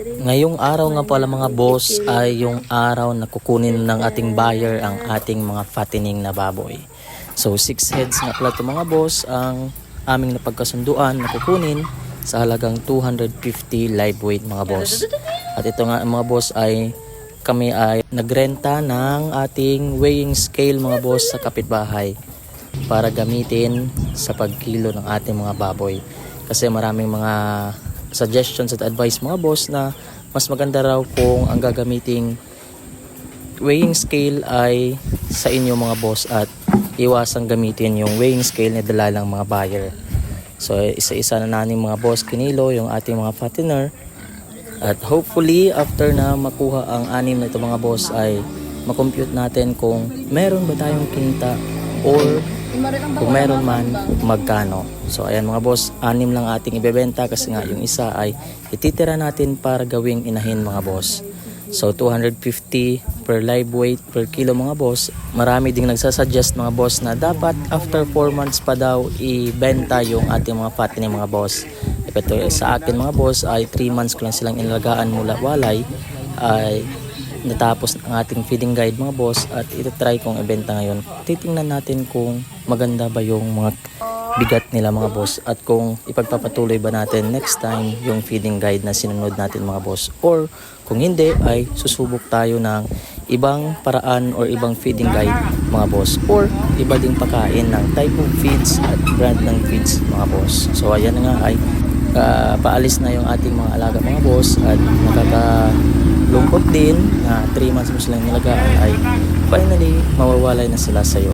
Ngayong araw nga pala mga boss ay yung araw na kukunin ng ating buyer ang ating mga fattening na baboy. So 6 heads nga pala ito mga boss ang aming napagkasunduan na kukunin sa halagang 250 live weight mga boss. At ito nga mga boss ay kami ay nagrenta ng ating weighing scale mga boss sa kapitbahay para gamitin sa pagkilo ng ating mga baboy. Kasi maraming mga suggestions at advice mga boss na mas maganda raw kung ang gagamiting weighing scale ay sa inyo mga boss at iwasang gamitin yung weighing scale na dala ng mga buyer. So isa-isa na namin mga boss kinilo yung ating mga fattener at hopefully after na makuha ang anim na ito mga boss ay makompute natin kung meron ba tayong kinita or kung meron man, magkano. So ayan mga boss, anim lang ating ibebenta kasi nga yung isa ay ititira natin para gawing inahin mga boss. So 250 per live weight per kilo mga boss. Marami ding nagsasuggest mga boss na dapat after 4 months pa daw ibenta yung ating mga fattening mga boss. Ito sa akin mga boss ay 3 months ko lang silang inalagaan mula walay ay natapos ang ating feeding guide mga boss at ito-try kong ibenta ngayon. Titingnan natin kung maganda ba yung mga bigat nila mga boss at kung ipagpapatuloy ba natin next time yung feeding guide na sinunod natin mga boss or kung hindi ay susubok tayo ng ibang paraan or ibang feeding guide mga boss or iba ding pakain ng type of feeds at brand ng feeds mga boss. So ayan nga ay ah, paalis na yung ating mga alaga mga boss at nakakalungkot din na 3 months mo silang nilagaan ay finally mawawalay na sila sa'yo.